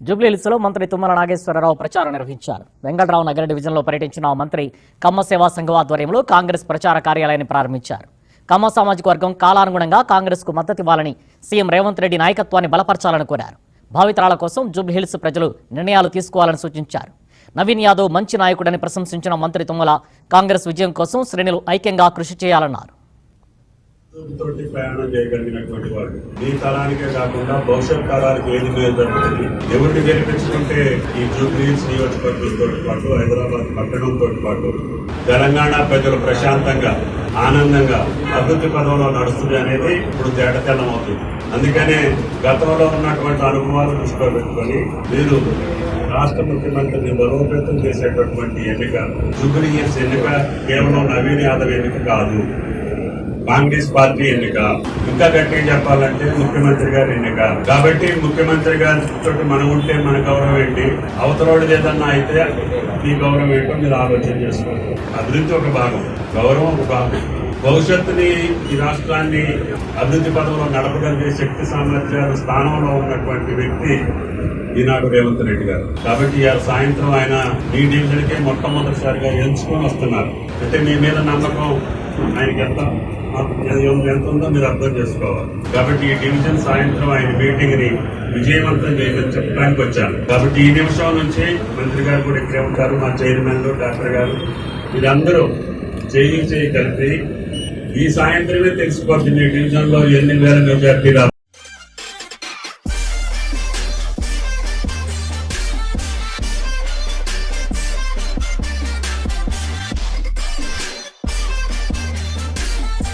జూబ్లీహిల్స్లో మంత్రి తుమ్మల నాగేశ్వరరావు ప్రచారం నిర్వహించారు. వెంకటరావు నగర డివిజన్లో పర్యటించిన మంత్రి కమ్మ సేవా సంఘం ఆధ్వర్యంలో కాంగ్రెస్ ప్రచార కార్యాలయాన్ని ప్రారంభించారు. కమ్మ సామాజిక వర్గం కాలానుగుణంగా కాంగ్రెస్కు మద్దతు ఇవ్వాలని సీఎం రేవంత్ రెడ్డి నాయకత్వాన్ని బలపరచాలని కోరారు. భావితరాల కోసం జూబ్లీహిల్స్ ప్రజలు నిర్ణయాలు తీసుకోవాలని సూచించారు. నవీన్ యాదవ్ మంచి నాయకుడని ప్రశంసించిన మంత్రి తుమ్మల కాంగ్రెస్ విజయం కోసం శ్రేణులు ఐక్యంగా కృషి చేయాలన్నారు. తోటి ప్రయాణం చేయగలిగినటువంటి వాడు. ఈ తరానికే కాకుండా భవిష్యత్ తరానికి ఏది మేలు జరుగుతుంది? ఎవరిని గెలిపించుకుంటే ఈ జూబ్లీస్ నియోజకవర్గంతో పాటు హైదరాబాద్ పట్టణంతో పాటు తెలంగాణ ప్రజలు ప్రశాంతంగా ఆనందంగా అభివృద్ధి పదంలో నడుస్తుంది అనేది ఇప్పుడు తేటతెల్లం అవుతుంది. అందుకనే గతంలో ఉన్నటువంటి అనుభవాలు దృష్టిలో పెట్టుకొని మీరు రాష్ట్ర ముఖ్యమంత్రిని బలోపేతం చేసేటటువంటి ఎన్నిక జూబ్లీస్ ఎన్నిక కేవలం నవీన్ యాదవ్ ఎన్నిక కాదు. కాంగ్రెస్ పార్టీ ఎన్నిక. ఇంకా గట్టిగా చెప్పాలంటే ముఖ్యమంత్రి గారి ఎన్నిక. కాబట్టి ముఖ్యమంత్రి గారితో మనం ఉంటే మన గౌరవం ఏంటి? అవతలోడు ఏదన్నా అయితే మీ గౌరవం ఏంటో మీరు ఆలోచన చేసుకోండి. అభివృద్ధి ఒక భాగం గౌరవం ఒక భాగం. భవిష్యత్తుని ఈ రాష్ట్రాన్ని అభివృద్ధి పదంలో నడపగలిగే శక్తి సామర్థ్యాలు స్థానంలో ఉన్నటువంటి వ్యక్తి ఈనాడు రేవంత్ రెడ్డి గారు. కాబట్టి ఇవాళ సాయంత్రం ఆయన మీ డివిజన్కే మొట్టమొదటిసారిగా ఎంచుకొని వస్తున్నారు. అంటే మీ మీద నమ్మకం ఆయనకి ఎంత ఎంత ఉందో మీరు అర్థం చేసుకోవాలి. కాబట్టి ఈ డివిజన్ సాయంత్రం ఆయన మీటింగ్ని విజయవంతం చేయమని చెప్పడానికి వచ్చాను. కాబట్టి ఈ నిమిషం నుంచి మంత్రి గారు కూడా ఇక్కడే ఉంటారు మా చైర్మన్ డాక్టర్ గారు మీరందరూ చేయి చేయి కలిపి ఈ సాయంత్రమే తెలిసిపోతుంది ఈ డివిజన్లో ఎన్ని వేల మెజార్టీ